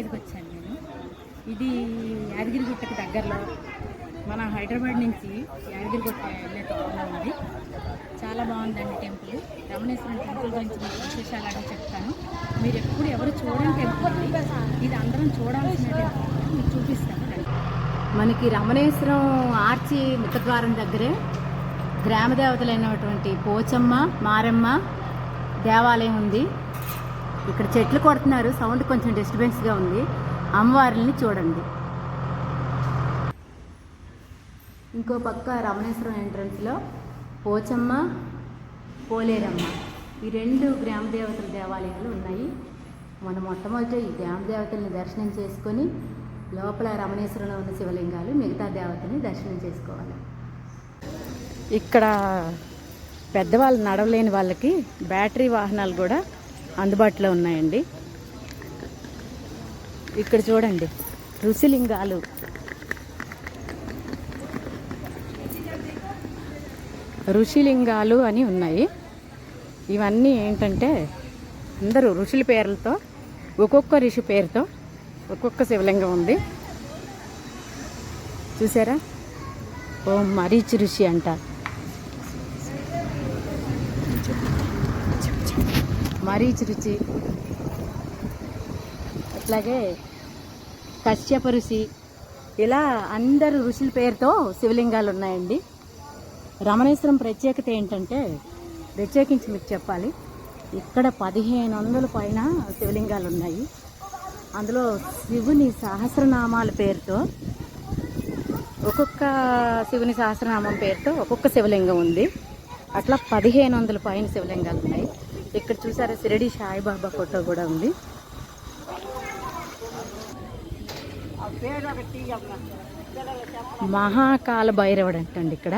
విలేజ్కి వచ్చాను నేను. ఇది యాదగిరిగుట్టకి దగ్గరలో మన హైదరాబాద్ నుంచి యాదగిరిగుట్ట వెళ్ళే టౌన్లో ఉంది చాలా బాగుందండి టెంపుల్. రమణేశ్వరం టెంపుల్ గురించి మీకు విశేషాలని చెప్తాను. మీరు ఎప్పుడు ఎవరు చూడని టెంపుల్ ఇది. అందరం చూడాల్సిన టెంపుల్. మీకు చూపిస్తాను. మనకి రమణేశ్వరం ఆర్చి ముఖద్వారం దగ్గరే గ్రామ దేవతలైనటువంటి పోచమ్మ మారమ్మ దేవాలయం ఉంది. ఇక్కడ చెట్లు కొడుతున్నారు. సౌండ్ కొంచెం డిస్టర్బెన్స్గా ఉంది. అమ్మవారిని చూడండి. ఇంకో పక్క రమణేశ్వరం ఎంట్రన్స్లో పోచమ్మ పోలేరమ్మ. ఈ రెండు గ్రామ దేవతల దేవాలయాలు ఉన్నాయి. మనం మొట్టమొదట ఈ గ్రామ దేవతల్ని దర్శనం చేసుకొని లోపల రమణేశ్వరంలో ఉన్న శివలింగాలు మిగతా దేవతల్ని దర్శనం చేసుకోవాలి. ఇక్కడ పెద్దవాళ్ళు నడవలేని వాళ్ళకి బ్యాటరీ వాహనాలు కూడా అందుబాటులో ఉన్నాయండి. ఇక్కడ చూడండి ఋషిలింగాలు. ఋషిలింగాలు అని ఉన్నాయి. ఇవన్నీ ఏంటంటే అందరూ ఋషుల పేర్లతో ఒక్కొక్క ఋషి పేరుతో ఒక్కొక్క శివలింగం ఉంది. చూసారా? ఓ మరీచి ఋషి అంటారు మరీచి రుచి. అట్లాగే కశ్యప ఋషి ఇలా అందరు ఋషుల పేరుతో శివలింగాలు ఉన్నాయండి రమణేశ్వరం ప్రత్యేకత ఏంటంటే ప్రత్యేకించి మీకు చెప్పాలి ఇక్కడ పదిహేను వందల పైన శివలింగాలు ఉన్నాయి అందులో శివుని సహస్రనామాల పేరుతో ఒక్కొక్క శివుని సహస్రనామం పేరుతో ఒక్కొక్క శివలింగం ఉంది. అట్లా పదిహేను వందల పైన శివలింగాలు ఉన్నాయి ఇక్కడ చూసారా షిరిడి సాయిబాబా ఫోటో కూడా ఉంది. మహాకాల భైరవుడు అంటండి ఇక్కడ.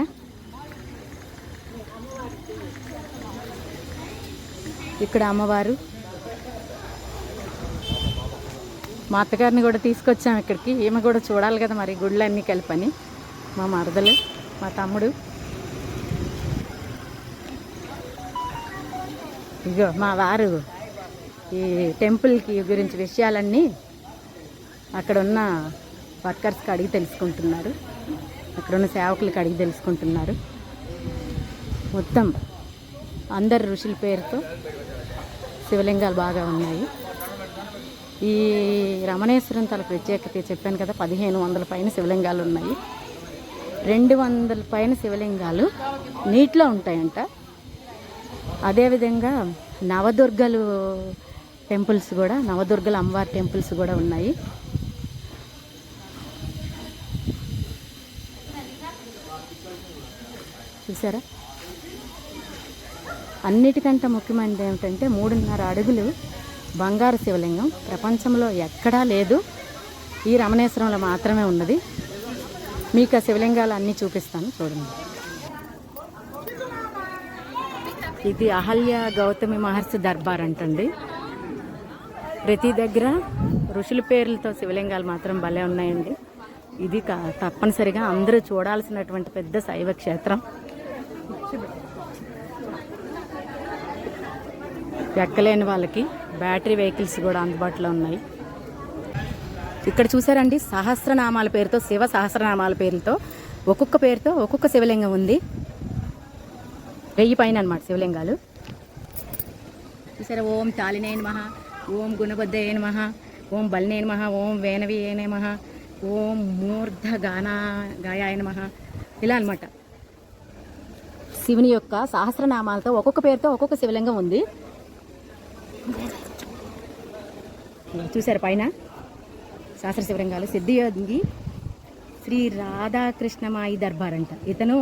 ఇక్కడ అమ్మవారు. మా అత్తగారిని కూడా తీసుకొచ్చాం ఇక్కడికి. ఈమె కూడా చూడాలి కదా మరి గుళ్ళన్నీ కలిపని. మా మరదలు మా తమ్ముడు. ఇగో మా వారు ఈ టెంపుల్కి గురించి విషయాలన్నీ అక్కడ ఉన్న వర్కర్స్కి అడిగి తెలుసుకుంటున్నారు. అక్కడ ఉన్న సేవకులకి అడిగి తెలుసుకుంటున్నారు. మొత్తం అందరు ఋషుల పేరుతో శివలింగాలు బాగా ఉన్నాయి. ఈ రమణేశ్వరం తల ప్రత్యేకత చెప్పాను కదా పదిహేను వందల పైన శివలింగాలు ఉన్నాయి. రెండు వందల పైన శివలింగాలు నీటిలో ఉంటాయంట. అదేవిధంగా నవదుర్గలు టెంపుల్స్ కూడా నవదుర్గల అమ్మవారి టెంపుల్స్ కూడా ఉన్నాయి. చూసారా? అన్నిటికంటే ముఖ్యమైనది ఏమిటంటే మూడున్నర అడుగులు బంగారు శివలింగం. ప్రపంచంలో ఎక్కడా లేదు. ఈ రమణేశ్వరంలో మాత్రమే ఉన్నది. మీకు ఆ శివలింగాలు అన్నీ చూపిస్తాను. చూడండి. ఇది అహల్య గౌతమి మహర్షి దర్బార్ అంటండి. ప్రతి దగ్గర ఋషుల పేర్లతో శివలింగాలు మాత్రం భలే ఉన్నాయండి. ఇది క- తప్పనిసరిగా అందరూ చూడాల్సినటువంటి పెద్ద శైవ క్షేత్రం. ఎక్కలేని వాళ్ళకి బ్యాటరీ వెహికల్స్ కూడా అందుబాటులో ఉన్నాయి. ఇక్కడ చూసారండి సహస్రనామాల పేరుతో శివ సహస్రనామాల పేరుతో ఒక్కొక్క పేరుతో ఒక్కొక్క శివలింగం ఉంది. వెయ్యి పైన అనమాట శివలింగాలు. చూసారా ఓం తాలినే నమః ఓం గుణబద్ధయ నమః ఓం బలినే నమః ఓం వేనవియే నమః ఓం మూర్ధ గానా గాయాయ నమః. ఇలా అనమాట శివుని యొక్క సహస్రనామాలతో ఒక్కొక్క పేరుతో ఒక్కొక్క శివలింగం ఉంది. చూసారు పైన? శాస్త్ర శివలింగాలు సిద్ధియోగి శ్రీ రాధాకృష్ణమాయి దర్బార్ అంట. ఇతను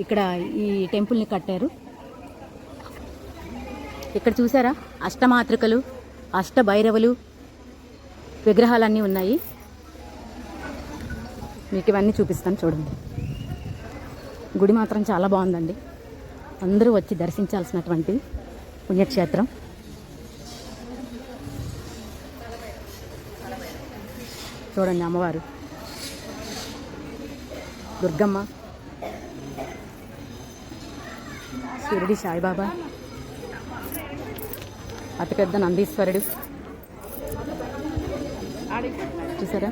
ఇక్కడ ఈ టెంపుల్ని కట్టారు. ఇక్కడ చూసారా? అష్టమాతృకలు అష్టభైరవులు విగ్రహాలన్నీ ఉన్నాయి. మీకు ఇవన్నీ చూపిస్తాను చూడండి. గుడి మాత్రం చాలా బాగుందండి. అందరూ వచ్చి దర్శించాల్సినటువంటి పుణ్యక్షేత్రం. చూడండి అమ్మవారు. దుర్గమ్మ. షిరిడి సాయిబాబా. అతిపెద్ద నందీశ్వరుడు. చూసారా?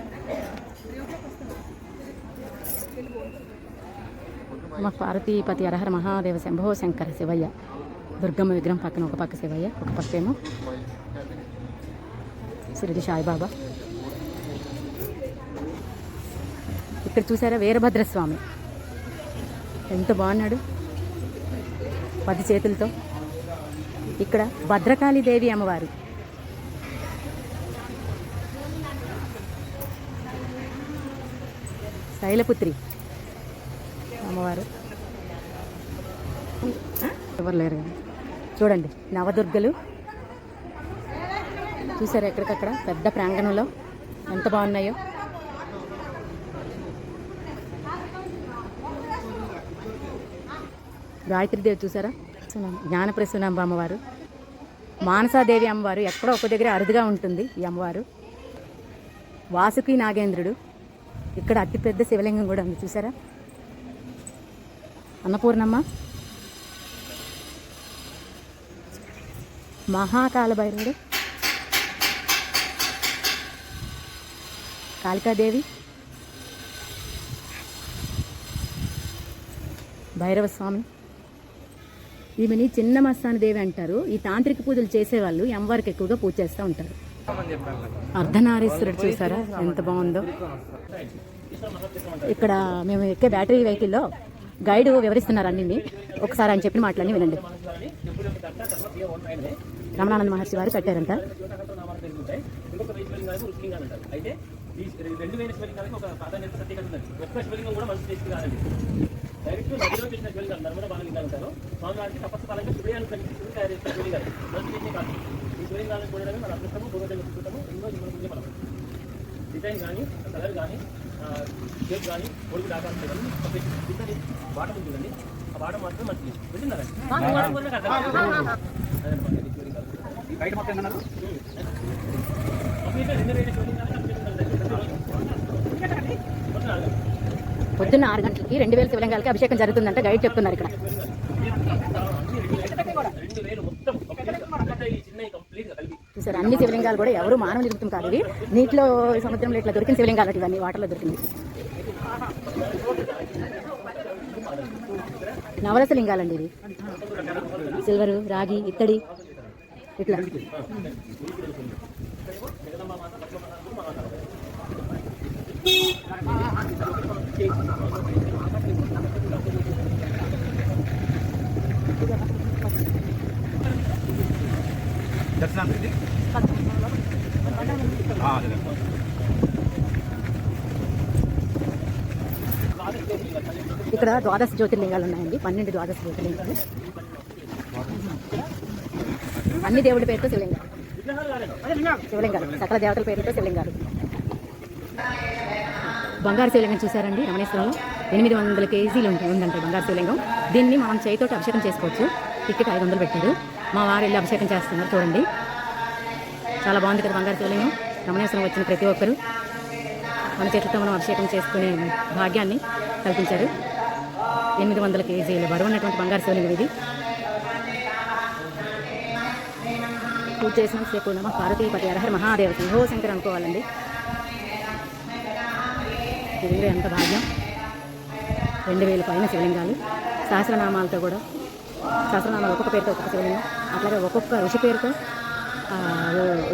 మా పార్వతీపతి అరహర మహాదేవ శంభో శంకర శివయ్య. దుర్గమ్మ విగ్రహం పక్కన ఒక పక్క శివయ్య ఒక పక్క ఏమో షిరిడి సాయిబాబా. ఇక్కడ చూసారా వీరభద్రస్వామి? ఎంత బాగున్నాడు. పది చేతులతో. ఇక్కడ భద్రకాళీదేవి అమ్మవారు. శైలపుత్రి అమ్మవారు. ఎవరు లేరు చూడండి నవదుర్గలు. చూసారు ఎక్కడికక్కడ? పెద్ద ప్రాంగణంలో ఎంత బాగున్నాయో. గాయత్రీదేవి చూసారా? జ్ఞానప్రసూనాంబ అమ్మవారు. మానసాదేవి అమ్మవారు ఎక్కడో ఒక దగ్గర అరుదుగా ఉంటుంది ఈ అమ్మవారు. వాసుకి నాగేంద్రుడు. ఇక్కడ అతిపెద్ద శివలింగం కూడా ఉంది చూసారా? అన్నపూర్ణమ్మ. మహాకాల భైరవుడు. కాళికాదేవి. భైరవ స్వామి. ఈమెని చిన్న మస్తాని దేవి అంటారు. ఈ తాంత్రిక పూజలు చేసేవాళ్ళు ఈ ఎక్కువగా పూజ చేస్తూ ఉంటారు. అర్ధనారీశ్వరుడు చూసారా? ఎంత బాగుందో. ఇక్కడ మేము ఎక్కే బ్యాటరీ వెహికల్లో గైడ్ వివరిస్తున్నారు అన్నింటినీ. ఒకసారి ఆయన చెప్పిన మాటలన్నీ వినండి. రమణానంద మహర్షి వారు కట్టారంట. అయితే రెండు వేల శివలింగాలకి ఒక ప్రాధాన్యత ప్రత్యేకత ఉంది ఒక్క శివలింగం కూడా మంచి చేసి కాదండి. డైరెక్ట్ నదిలో చేసిన శివలింగాలు నర్మద బాలలింగాలు అంటారు. స్వామివారికి తపస్సు కాలంగా శివయాన్ని కలిగి తయారు చేసిన మంచి చేసే కాదు. ఈ శివలింగాలను చూడడమే మన అదృష్టము భూగోళ ఎన్నో మనం డిజైన్ కానీ కలర్ కానీ షేప్ కానీ పొడుగు ఆకారం చూడండి కింద బాటం చూడండి ఆ బాటం మాత్రం మంచి వెళ్ళిందండి బయట మొత్తం ఏంటన్నారు పొద్దున్న ఆరు గంటలకి రెండు వేల శివలింగాలకి అభిషేకం జరుగుతుందంట గైడ్ చెప్తున్నారు ఇక్కడ. చూసారు అన్ని శివలింగాలు కూడా ఎవరు మానవ నిర్మితం కాదు ఇవి. నీటిలో సముద్రంలో ఇట్లా దొరికిన శివలింగాలు ఇవన్నీ వాటర్లో దొరికింది నవరస లింగాలండి ఇవి. సిల్వరు రాగి ఇత్తడి ఇట్లా. ఇక్కడ ద్వాదశ జ్యోతిర్లింగాలు ఉన్నాయండి. పన్నెండు ద్వాదశ జ్యోతిర్లింగాలు. అన్ని దేవుడి పేరుతో శివలింగాలు. శివలింగాలు. సకల దేవతల పేరుతో శివలింగాలు. బంగారు శివలింగం చూసారండి రమణేశ్వరంలో ఎనిమిది వందల కేజీలు ఉంటుంది ఉందంటే బంగారు శివలింగం దీన్ని మనం చేయితోటి అభిషేకం చేసుకోవచ్చు. టికెట్ ఐదు వందలు పెట్టారు. మా వారు వెళ్ళి అభిషేకం చేస్తున్నారు చూడండి. చాలా బాగుంది కదా బంగారు శివలింగం రమణేశ్వరం వచ్చిన ప్రతి ఒక్కరు మన చేతులతో మనం అభిషేకం చేసుకునే భాగ్యాన్ని కల్పించారు. ఎనిమిది వందల కేజీలు బరువు ఉన్నటువంటి బంగారు శివలింగం ఇది. పూజ చేసిన శ్రీకూర్ణమ పార్వతీపతి అర్హర్ మహాదేవ శంభో శంకర్ అనుకోవాలండి. ఇది ఎంత భాగ్యం? రెండు వేల పైన శివలింగాలు. సహస్రనామాలతో కూడా సహస్రనామాలు ఒక్కొక్క పేరుతో ఒక్కొక్క శివలింగం. అట్లాగే ఒక్కొక్క ఋషి పేరుతో ఆ,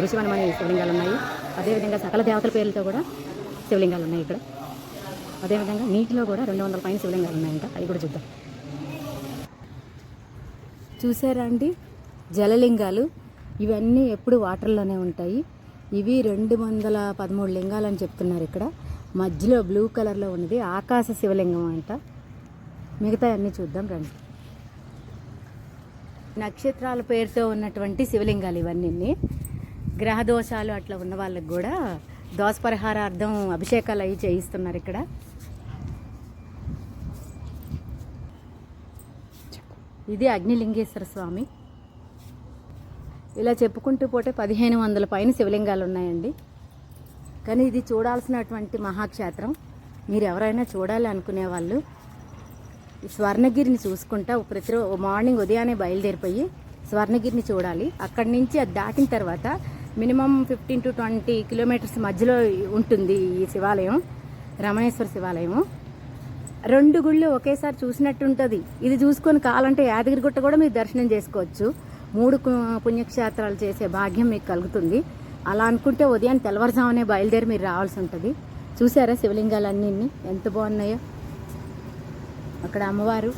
ఋషివనమనే శివలింగాలు ఉన్నాయి అదేవిధంగా సకల దేవతల పేర్లతో కూడా శివలింగాలు ఉన్నాయి ఇక్కడ. అదేవిధంగా నీటిలో కూడా రెండు వందల పైన శివలింగాలు ఉన్నాయంట అవి కూడా చూద్దాం. చూసారా అండి? జలలింగాలు. ఇవన్నీ ఎప్పుడు వాటర్లోనే ఉంటాయి. ఇవి రెండు వందల పదమూడు లింగాలు అని చెప్తున్నారు ఇక్కడ. మధ్యలో బ్లూ కలర్లో ఉన్నది ఆకాశ శివలింగం అంట. మిగతా అన్నీ చూద్దాం రండి. నక్షత్రాల పేరుతో ఉన్నటువంటి శివలింగాలు ఇవన్నీ. గ్రహ దోషాలు అట్లా ఉన్న వాళ్ళకి కూడా దోష పరిహారార్థం అభిషేకాలు అవి చేయిస్తున్నారు ఇక్కడ. ఇది అగ్నిలింగేశ్వర స్వామి. ఇలా చెప్పుకుంటూ పోతే పదిహేను వందల పైన శివలింగాలు ఉన్నాయండి. కానీ ఇది చూడాల్సినటువంటి మహాక్షేత్రం. మీరు ఎవరైనా చూడాలి అనుకునే వాళ్ళు స్వర్ణగిరిని చూసుకుంటా ప్రతి మార్నింగ్ ఉదయాన్నే బయలుదేరిపోయి స్వర్ణగిరిని చూడాలి. అక్కడి నుంచి అది దాటిన తర్వాత minimum fifteen to twenty kilometres మధ్యలో ఉంటుంది ఈ శివాలయం రమణేశ్వర శివాలయం రెండు గుళ్ళు ఒకేసారి చూసినట్టు ఉంటుంది ఇది చూసుకొని కావాలంటే యాదగిరిగుట్ట కూడా మీరు దర్శనం చేసుకోవచ్చు. మూడు కు- పుణ్యక్షేత్రాలు చేసే భాగ్యం మీకు కలుగుతుంది. అలా అనుకుంటే ఉదయం తెల్లవారుజామునే బయలుదేరి మీరు రావాల్సి ఉంటుంది. చూసారా శివలింగాలన్నీ ఎంత బాగున్నాయో. అక్కడ అమ్మవారు.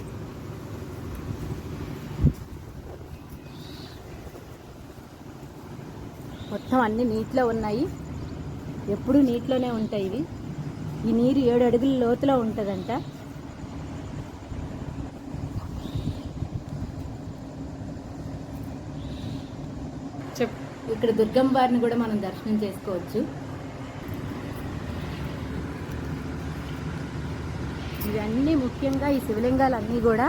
మొత్తం అన్నీ నీటిలో ఉన్నాయి. ఎప్పుడు నీటిలోనే ఉంటాయి ఇవి. ఈ నీరు ఏడు అడుగుల లోతులో ఉంటుందంట. ఇక్కడ దుర్గమ్మ వారిని కూడా మనం దర్శనం చేసుకోవచ్చు. ఇవన్నీ ముఖ్యంగా ఈ శివలింగాలన్నీ కూడా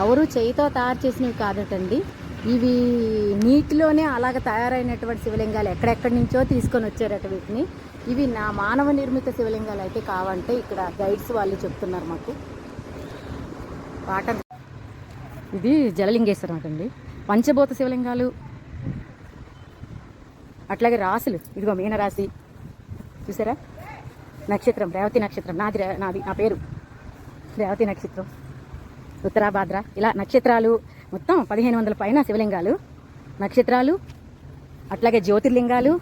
ఎవరు చేయితో తయారు చేసినవి కాదటండి. ఇవి నీటిలోనే అలాగ తయారైనటువంటి శివలింగాలు ఎక్కడెక్కడి నుంచో తీసుకొని వచ్చారట వీటిని. ఇవి నా మానవ నిర్మిత శివలింగాలు అయితే కావంటే ఇక్కడ గైడ్స్ వాళ్ళు చెప్తున్నారు మాకు. వాటర్ ఇది జలలింగేశ్వరం అండి పంచభూత శివలింగాలు అట్లాగే రాసులు. ఇదిగో మీనరాశి. చూసారా? నక్షత్రం రేవతి నక్షత్రం. నాది రే- నాది నా పేరు. రేవతి నక్షత్రం. ఉత్తరాభాద్ర ఇలా నక్షత్రాలు మొత్తం పదిహేను వందల పైన శివలింగాలు. నక్షత్రాలు అట్లాగే జ్యోతిర్లింగాలు.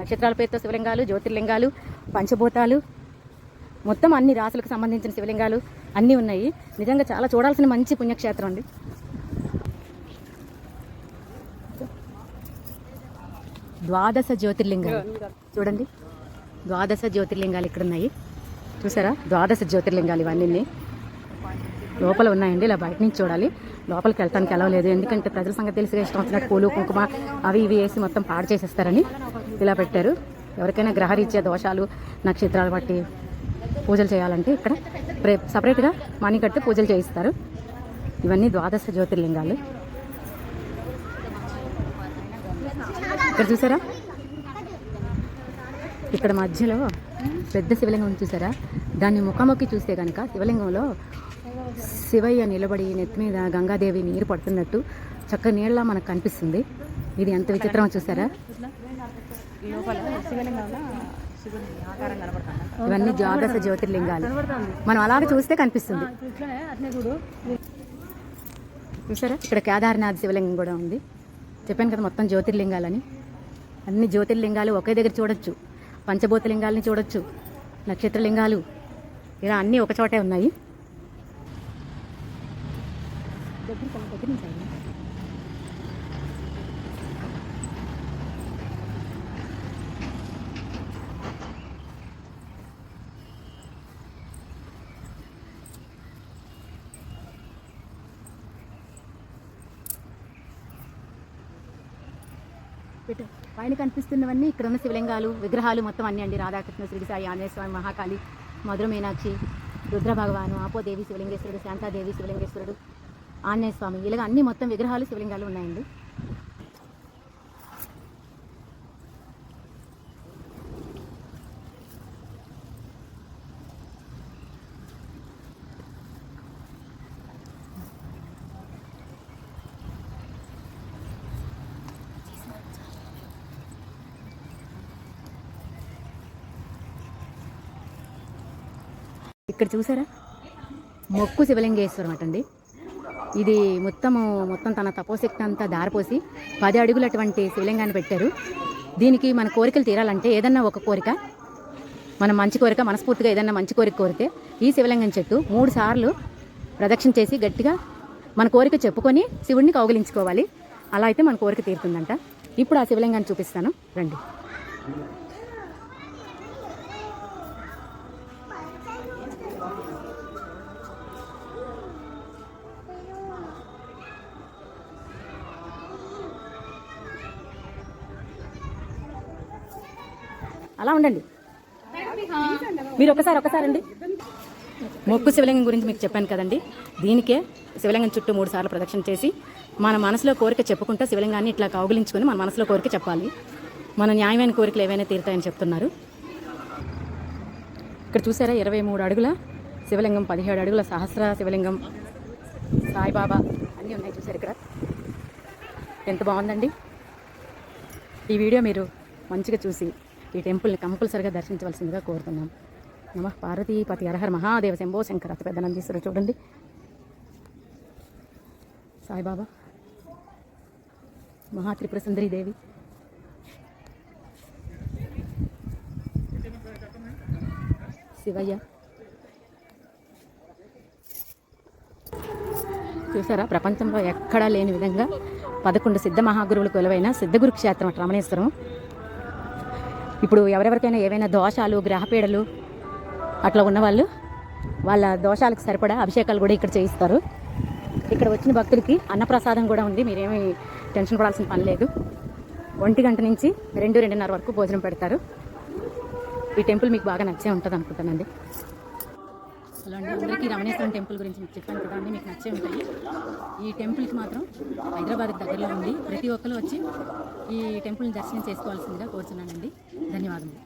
నక్షత్రాల పేరుతో శివలింగాలు జ్యోతిర్లింగాలు పంచభూతాలు. మొత్తం అన్ని రాసులకు సంబంధించిన శివలింగాలు అన్నీ ఉన్నాయి. నిజంగా చాలా చూడాల్సిన మంచి పుణ్యక్షేత్రం అండి. ద్వాదశ జ్యోతిర్లింగాలు. చూడండి. ద్వాదశ జ్యోతిర్లింగాలు ఇక్కడ ఉన్నాయి చూసారా? ద్వాదశ జ్యోతిర్లింగాలు ఇవన్నీ. లోపల ఉన్నాయండి. ఇలా బయట నుంచి చూడాలి. లోపలికి వెళ్తానికి వెళ్ళలేదు ఎందుకంటే ప్రజల సంగతి తెలిసి ఇష్టం వచ్చినట్టు పూలు కుంకుమ అవి ఇవి వేసి మొత్తం పాడు చేసేస్తారని ఇలా పెట్టారు. ఎవరికైనా గ్రహరీత్యా దోషాలు నక్షత్రాలు బట్టి పూజలు చేయాలంటే ఇక్కడ ప్రే సపరేట్గా మనీ కట్టి పూజలు చేయిస్తారు. ఇవన్నీ ద్వాదశ జ్యోతిర్లింగాలు. ఇక్కడ చూసారా? ఇక్కడ మధ్యలో పెద్ద శివలింగం చూసారా? దాన్ని ముఖాముఖి చూస్తే కనుక శివలింగంలో శివయ్య నిలబడి నెత్తి మీద గంగాదేవి నీరు పడుతున్నట్టు చక్క నీళ్ళ మనకు కనిపిస్తుంది. ఇది ఎంత విచిత్రమో చూసారా? ఇవన్నీ ద్వాదశ జ్యోతిర్లింగాలు. మనం అలాగే చూస్తే కనిపిస్తుంది. చూసారా? ఇక్కడ కేదార్నాథ్ శివలింగం కూడా ఉంది. చెప్పాను కదా మొత్తం జ్యోతిర్లింగాలని. అన్ని జ్యోతిర్లింగాలు ఒకే దగ్గర చూడొచ్చు. పంచభూతలింగాలని చూడొచ్చు. నక్షత్రలింగాలు. ఇలా అన్నీ ఒక చోటే ఉన్నాయి. దగ్గరికి పైన కనిపిస్తున్నవన్నీ ఇక్కడ ఉన్న శివలింగాలు విగ్రహాలు మొత్తం అన్నీ అండి. రాధాకృష్ణ శ్రీ సాయి ఆంజనేయ స్వామి మహాకాళి మధుర మీనాక్షి రుద్ర భగవాను ఆపోదేవి శివలింగేశ్వరుడు శాంతాదేవి శివలింగేశ్వరుడు ఆంజనేయ స్వామి. ఇలాగ అన్ని మొత్తం విగ్రహాలు శివలింగాలు ఉన్నాయండి. ఇక్కడ చూసారా? మొక్కు శివలింగేశ్వరం అటండి ఇది మొత్తము మొత్తం తన తపోశక్తి అంతా దారిపోసి పది అడుగులటువంటి శివలింగాన్ని పెట్టారు. దీనికి మన కోరికలు తీరాలంటే ఏదన్నా ఒక కోరిక మనం మంచి కోరిక మనస్ఫూర్తిగా ఏదన్నా మంచి కోరిక కోరితే ఈ శివలింగం చెట్టు మూడు సార్లు ప్రదక్షిణ చేసి గట్టిగా మన కోరిక చెప్పుకొని శివుడిని కౌగిలించుకోవాలి. అలా అయితే మన కోరిక తీరుతుందంట. ఇప్పుడు ఆ శివలింగాన్ని చూపిస్తాను. రండి. అలా ఉండండి. మీరు ఒకసారి ఒకసారి అండి మొక్కు శివలింగం గురించి మీకు చెప్పాను కదండి. దీనికే శివలింగం చుట్టూ మూడు సార్లు ప్రదక్షిణ చేసి మన మనసులో కోరిక చెప్పుకుంటే శివలింగాన్ని ఇట్లా కౌగిలించుకొని మన మనసులో కోరిక చెప్పాలి. మన న్యాయమైన కోరికలు ఏవైనా తీరుతాయని చెప్తున్నారు. ఇక్కడ చూసారా ఇరవై మూడు అడుగుల శివలింగం పదిహేడు అడుగుల సహస్ర శివలింగం సాయిబాబా అన్నీ ఉన్నాయి చూసారు ఇక్కడ. ఎంత బాగుందండి. ఈ వీడియో మీరు మంచిగా చూసి ఈ టెంపుల్ని కంపల్సరిగా దర్శించవలసిందిగా కోరుతున్నాం. నమ పార్వతీపతి అర్హర్ మహాదేవ శంభో శంకర అతి పెద్ద నందీశ్వరు చూడండి. సాయిబాబా. మహా త్రిపుర సుందరి దేవి. శివయ్య. చూసారా? ప్రపంచంలో ఎక్కడా లేని విధంగా పదకొండు సిద్ధ మహాగురువులు కొలువైన సిద్ధగురు క్షేత్రం రమణేశ్వరం ఇప్పుడు ఎవరెవరికైనా ఏవైనా దోషాలు గ్రహపీడలు అట్లా ఉన్నవాళ్ళు వాళ్ళ దోషాలకు సరిపడా అభిషేకాలు కూడా ఇక్కడ చేయిస్తారు. ఇక్కడ వచ్చిన భక్తులకి అన్నప్రసాదం కూడా ఉంది. మీరేమీ టెన్షన్ పడాల్సిన పని లేదు. ఒంటి గంట నుంచి రెండు రెండున్నర వరకు భోజనం పెడతారు. ఈ టెంపుల్ మీకు బాగా నచ్చే ఉంటుంది అనుకుంటానండి హలో అండి. అందరికీ రమణేశ్వరం టెంపుల్ గురించి మీకు చెప్పాను కదా అండి మీకు నచ్చే ఉంటాయి. ఈ టెంపుల్కి మాత్రం హైదరాబాద్ దగ్గరలో ఉంది. ప్రతి ఒక్కరు వచ్చి ఈ టెంపుల్ని దర్శనం చేసుకోవాల్సిందిగా కోరుచున్నానండి. ధన్యవాదములు.